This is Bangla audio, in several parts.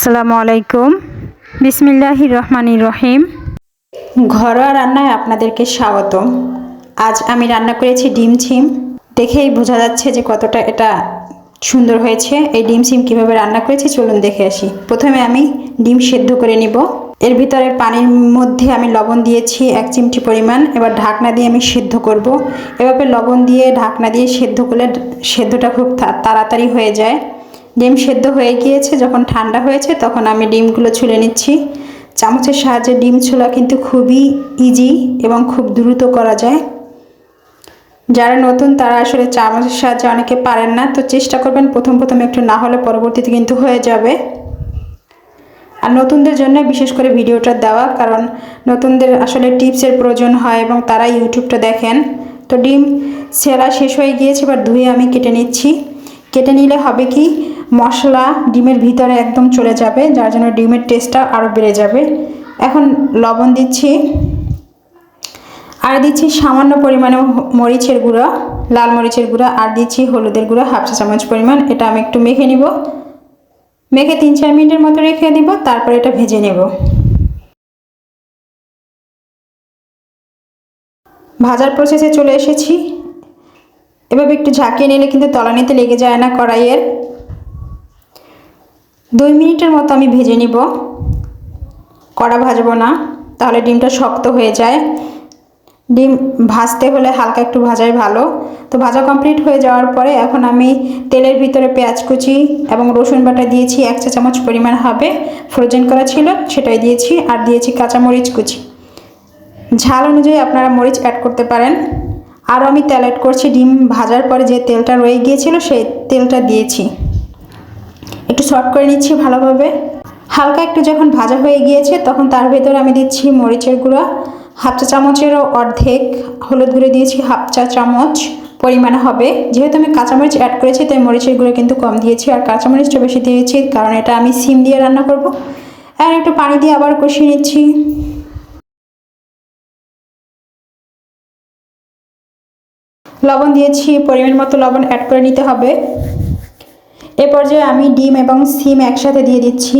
আসসালামু আলাইকুম। বিসমিল্লাহির রহমানির রহিম। ঘরোয়া রান্নায় আপনাদেরকে স্বাগতম। আজ আমি রান্না করেছি ডিম ছিম। দেখেই বোঝা যাচ্ছে যে কতটা এটা সুন্দর হয়েছে। এই ডিম সিম কীভাবে রান্না করেছি চলুন দেখে আসি। প্রথমে আমি ডিম সেদ্ধ করে নিব। এর ভিতরে পানির মধ্যে আমি লবণ দিয়েছি এক চিমটি পরিমাণ। এবার ঢাকনা দিয়ে আমি সেদ্ধ করব। এভাবে লবণ দিয়ে ঢাকনা দিয়ে সেদ্ধ করলে সেদ্ধটা খুব তাড়াতাড়ি হয়ে যায়। ডিম সেদ্ধ হয়ে গিয়েছে, যখন ঠান্ডা হয়েছে তখন আমি ডিমগুলো ছুলে নিচ্ছি। চামচের সাহায্যে ডিম ছোলা কিন্তু খুবই ইজি এবং খুব দ্রুত করা যায়। যারা নতুন তারা আসলে চামচের সাহায্যে অনেকে পারেন না, তো চেষ্টা করবেন প্রথম প্রথম একটু না হলে পরবর্তীতে কিন্তু হয়ে যাবে। আর নতুনদের জন্য বিশেষ করে ভিডিওটা দেওয়া, কারণ নতুনদের আসলে টিপসের প্রয়োজন হয় এবং তারা ইউটিউবটা দেখেন। তো ডিম সেলা শেষ হয়ে গিয়েছে, এবার ধুয়ে আমি কেটে নিচ্ছি। কেটে নিলে হবে কি মশলা ডিমের ভিতরে একদম চলে যাবে, যার জন্য ডিমের টেস্টটা আরও বেড়ে যাবে। এখন লবণ দিচ্ছি। আর দিচ্ছি সামান্য পরিমাণে মরিচের গুঁড়ো, লাল মরিচের গুঁড়ো, আর দিচ্ছি হলুদের গুঁড়ো, হাফ চা চামচ পরিমাণ। এটা আমি একটু মেখে নিব। মেখে তিন চার মিনিটের মতো রেখে দিব, তারপর এটা ভেজে নেব। ভাজার প্রসেসে চলে এসেছি। এভাবে একটু ঝাঁকিয়ে নিলে কিন্তু তলানিতে লেগে যায় না কড়াইয়ের। দুই মিনিটের মতো আমি ভেজে নিব। কড়া ভাজবো না, তাহলে ডিমটা শক্ত হয়ে যায়। ডিম ভাজতে হলে হালকা একটু ভাজাই ভালো। তো ভাজা কমপ্লিট হয়ে যাওয়ার পরে এখন আমি তেলের ভিতরে পেঁয়াজ কুচি এবং রসুন বাটা দিয়েছি, এক চা চামচ পরিমাণ হবে। ফ্রোজেন করা ছিল, সেটাই দিয়েছি। আর দিয়েছি কাঁচামরিচ কুচি। ঝাল অনুযায়ী আপনারা মরিচ অ্যাড করতে পারেন। আর আমি তেল অ্যাড করছি। ডিম ভাজার পরে যে তেলটা রয়ে গিয়েছিল, সেই তেলটা দিয়েছি। একটু শর্ট করে নিচ্ছি ভালোভাবে। হালকা একটু যখন ভাজা হয়ে গিয়েছে, তখন তার ভেতরে আমি দিচ্ছি মরিচের গুঁড়া, হাফ চা চামচেরও অর্ধেক হলুদ গুঁড়ো দিয়েছি, হাফ চা চামচ পরিমাণে হবে। যেহেতু আমি কাঁচামরিচ অ্যাড করেছি, তাই মরিচের গুঁড়ো কিন্তু কম দিয়েছি, আর কাঁচামরিচটা বেশি দিয়েছি, কারণ এটা আমি সিম দিয়ে রান্না করব। আর একটু পানি দিয়ে আবার কষিয়ে নিচ্ছি। লবণ দিয়েছি, পরিমাণ মতো লবণ অ্যাড করে নিতে হবে। এ পর্যায়ে আমি ডিম এবং সিম একসাথে দিয়ে দিচ্ছি।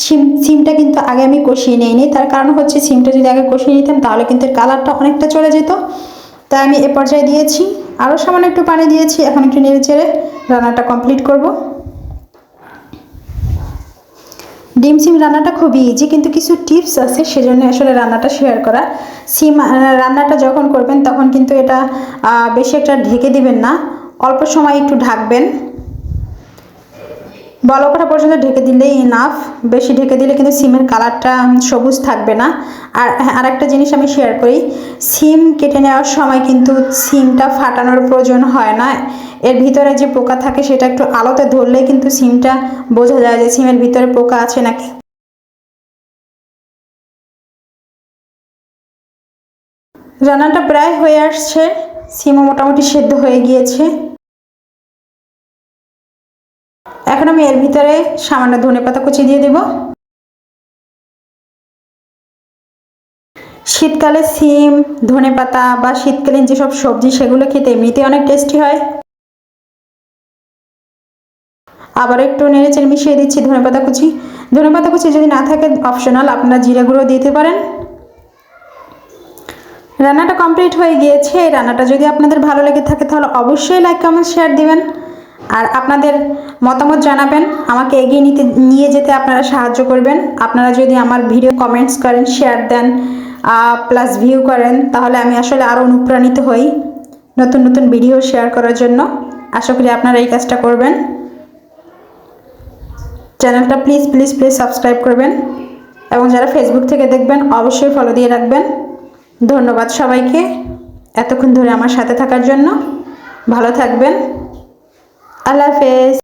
সিম, সিমটা কিন্তু আগে আমি কষিয়ে নিইনি। তার কারণ হচ্ছে সিমটা যদি আগে কষিয়ে নিতাম তাহলে কিন্তু কালারটা অনেকটা চলে যেত। তাই আমি এ পর্যায়ে দিয়েছি। আরও সামান্য একটু পানি দিয়েছি। এখন একটু নেড়ে চেড়ে রান্নাটা কমপ্লিট করব। ডিম সিম রান্নাটা খুবই ইজি কিন্তু কিছু টিপস আছে সেজন্য আসলে রান্নাটা শেয়ার করা। সিম রান্নাটা যখন করবেন তখন কিন্তু এটা বেশি একটা ঢেকে দিবেন না। অল্প সময় একটু ঢাকবেন। বলক ওঠা পর্যন্ত ঢেকে দিলেই ইনাফ বেশি ঢেকে দিলে কিন্তু সিমের কালারটা সবুজ থাকবে না। আর হ্যাঁ আরেকটা জিনিস আমি শেয়ার করি, সিম কেটে নেওয়ার সময় কিন্তু সিমটা ফাটানোর প্রয়োজন হয় না। এর ভিতরে যে পোকা থাকে সেটা একটু আলোতে ধরলে কিন্তু সিমটা বোঝা যায় যে সিমের ভিতরে পোকা আছে নাকি। রান্নাটা প্রায় হয়ে আসছে, সিমও মোটামুটি সেদ্ধ হয়ে গিয়েছে। এখন আমি এর ভিতরে সামান্য ধনে পাতা কুচি দিয়ে দেব। শীতকালে সিম, ধনে পাতা বা শীতকালীন যেসব সবজি, সেগুলো খেতে এমনিতে অনেক টেস্টি হয়। আবার একটু নেড়েচেড়ে মিশিয়ে দিচ্ছি ধনে পাতা কুচি। ধনে পাতা কুচি যদি না থাকে অপশনাল আপনারা জিরা গুঁড়ো দিতে পারেন। রান্নাটা কমপ্লিট হয়ে গিয়েছে। এই রান্নাটা যদি আপনাদের ভালো লেগে থাকে, তাহলে অবশ্যই লাইক কমেন্ট শেয়ার দিবেন। আর আপনাদের মতামত জানাবেন, আমাকে এগিয়ে নিতে, নিয়ে যেতে আপনারা সাহায্য করবেন। আপনারা যদি আমার ভিডিও কমেন্টস করেন শেয়ার দেন প্লাস ভিউ করেন, তাহলে আমি আসলে আরও অনুপ্রাণিত হই নতুন নতুন ভিডিও শেয়ার করার জন্য। আশা করি আপনারা এই কাজটা করবেন। চ্যানেলটা প্লিজ প্লিজ প্লিজ সাবস্ক্রাইব করবেন। এবং যারা ফেসবুক থেকে দেখবেন, অবশ্যই ফলো দিয়ে রাখবেন। ধন্যবাদ সবাইকে। এতক্ষণ ধরে আমার সাথে থাকার জন্য। ভালো থাকবেন। আল্লাহ হাফেজ।